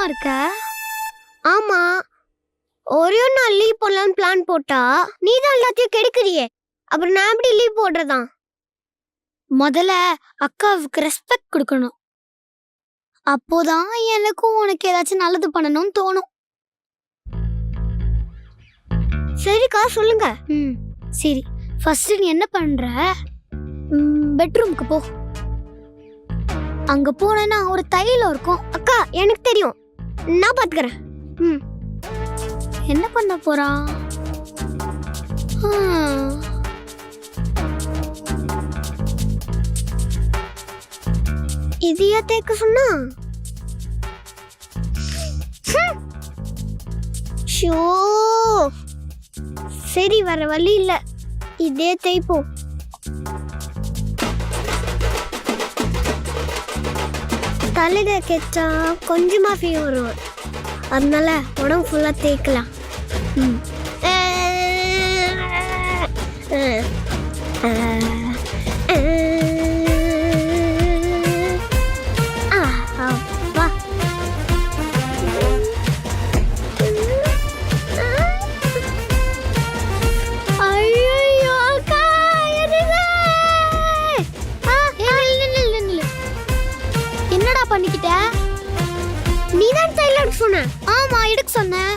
சோகமா இருக்க? ஆமா. ஒரே ஒரு நாள் லீவ் போடலாம்னு பிளான் போட்டா நீ தான் எல்லாத்தையும் கெடுக்கிறியே. அப்புறம் நான் எப்படி லீவ் போடுறதா முதல்ல அக்காவுக்கு ரெஸ்பெக்ட் கொடுக்கணும். அப்போதான் எனக்கும் உனக்கு ஏதாச்சும் நல்லது பண்ணணும்னு தோணும். சரிக்கா சொல்லுங்க. ம் சரி. ஃபர்ஸ்ட் நீ என்ன பண்ற? பெட்ரூம்க்கு போ. அங்க போனேன்னா ஒரு தைலம் இருக்கும். அக்கா எனக்கு தெரியும். நான் பாத்துக்கிறேன் என்ன பண்ண போறான் இதையா தேக்க சொன்னா? ஷோ. சரி வர வழி இல்லை. இதே தேய்ப்போம். தலையில கெச்சா கொஞ்சமாக ஃபீவர் வரும். அதனால உடம்பு ஃபுல்லாக தேய்க்கலாம். ம். சொன்னேன்.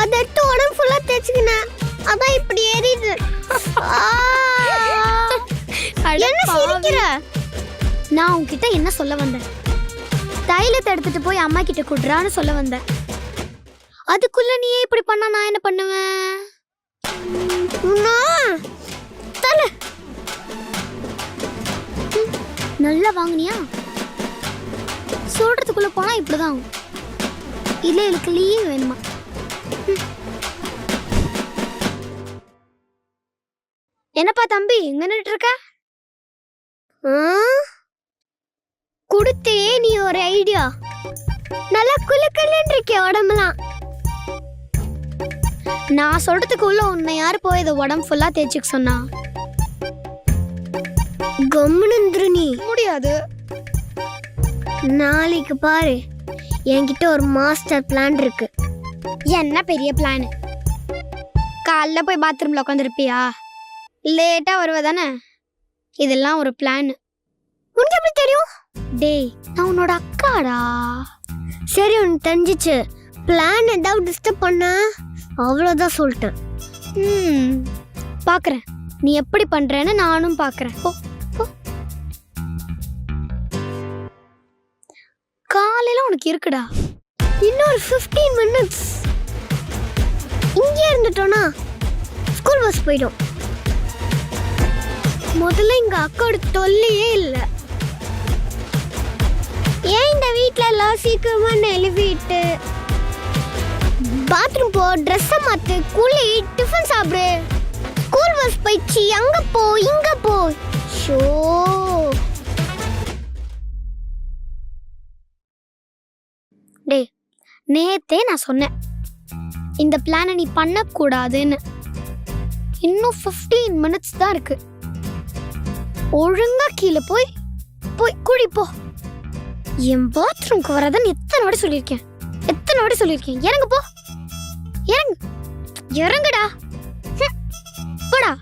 அதை எடுத்து உடம்பு ஃபுல்லா தேய்ச்சிக்கினேன். அதான் இப்படி எரியுது. என்ன சிரிக்கிற? நான் உன்கிட்ட என்ன சொல்ல வந்தேன்? தைலத்தை எடுத்துட்டு போய் அம்மா கிட்ட குடுறான்னு சொல்ல வந்தேன். அதுக்குள்ள நீயே இப்படி பண்ணா நான் என்ன பண்ணுவேன்? நல்லா வாங்குனியா? சொல்றதுக்குள்ள போனா இப்படிதான் ஆகும். இல்ல எனக்கு லீவ் வேணுமா. என்னப்பா தம்பி எங்க நின்னுட்டு இருக்க? கொடுத்தே நீ ஒரு ஐடியா நல்லா குலுக்கலன்னு இருக்கே உடம்புலாம். நான் சொல்றதுக்கு உள்ள உன்னை யாரு போய் இதை உடம்பு ஃபுல்லா தேய்ச்சிக்க சொன்னா? கம்முன்னு நீ. முடியாது. நாளைக்கு பாரு. என்கிட்ட ஒரு மாஸ்டர் பிளான் இருக்கு. என்ன பெரிய பிளான் காலைல போய் பாத்ரூம்ல உட்காந்துருப்பியா லேட்டா வருவ தானே? இதெல்லாம் ஒரு பிளான் உனக்கு எப்படி தெரியும்? டேய் நான் உன்னோட அக்காடா. சரி உனக்கு தெரிஞ்சிச்சு. பிளான் ஏதாவது டிஸ்டர்ப் பண்ணா? அவ்வளோதான் சொல்லிட்டேன். ம் பாக்குறேன். நீ எப்படி பண்றேன்னு நானும் பாக்குறேன். போ. வேலையெல்லாம் உனக்கு இருக்குடா. இன்னொரு 15 மினிட்ஸ் இங்கே இருந்துட்டோன்னா ஸ்கூல் பஸ் போயிடும். முதல்ல எங்க அக்காவோட தொல்லையே இல்லை. ஏன் இந்த வீட்டில் எல்லாம் சீக்கிரமா நெழுவிட்டு பாத்ரூம் போ ட்ரெஸ்ஸை மாத்து குளி டிஃபன் சாப்பிடு. ஸ்கூல் பஸ் போயிடுச்சு அங்க போய் நேத்தே நான் சொன்னேன். இந்த பிளானை நீ பண்ணக்கூடாதுன்னு. இன்னும் 15 மினிட்ஸ் தான் இருக்கு. ஒழுங்கா கீழே போய் போய் குடிப்போ போ என் பாத்ரூம்க்கு வரதான் எத்தனை வாட்டி சொல்லியிருக்கேன்? எத்தனை வாட்டி சொல்லியிருக்கேன்? இறங்கு போ. இறங்கு. இறங்குடா. போடா.